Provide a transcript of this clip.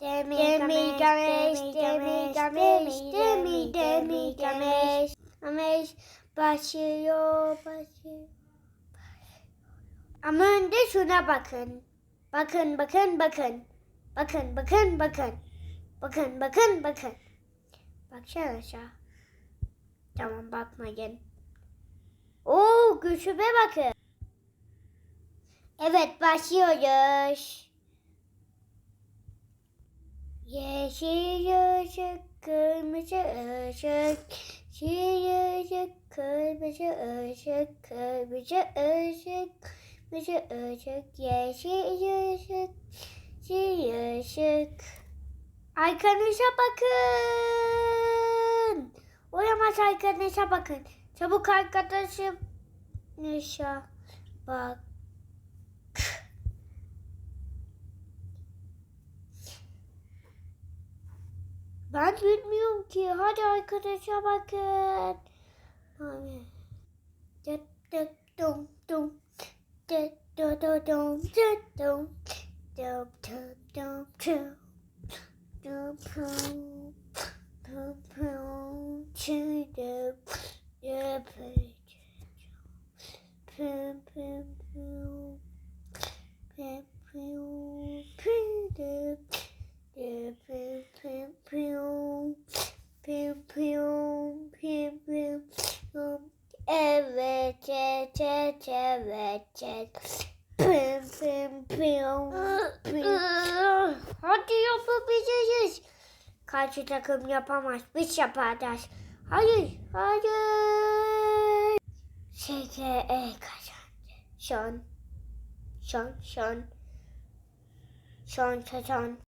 Demi demi gameş demi gameş demi demi gameş gameş başlıyor başlıyor. Ama önce şuna bakın. Bakın bakın bakın. Bakın bakın bakın. Bakın bakın bakın. Baksana aşağı. Tamam bakmayın. Oo güçüme bakın. Evet başlıyoruz. Yeşil ışık, kırmızı ışık, yeşil ışık, kırmızı ışık, kırmızı ışık, kırmızı ışık, yeşil ışık, yeşil ışık. Arkanıza bakın. Oyamaz arkanıza bakın. Çabuk arkadaşım. Nişa bak. Ben bilmiyorum ki. Hadi arkadaşa bakın. Abi. Dum dum. Dum pum. Pum pum pum pum pum. Evet, evet, evet, evet. Pum pum pum pum. Hadi yapabileceğiz. Karşı takım yapamaz. Biz yaparız. Hayır, hayır. SKE kazandı. Son. Son, son. Son sezon.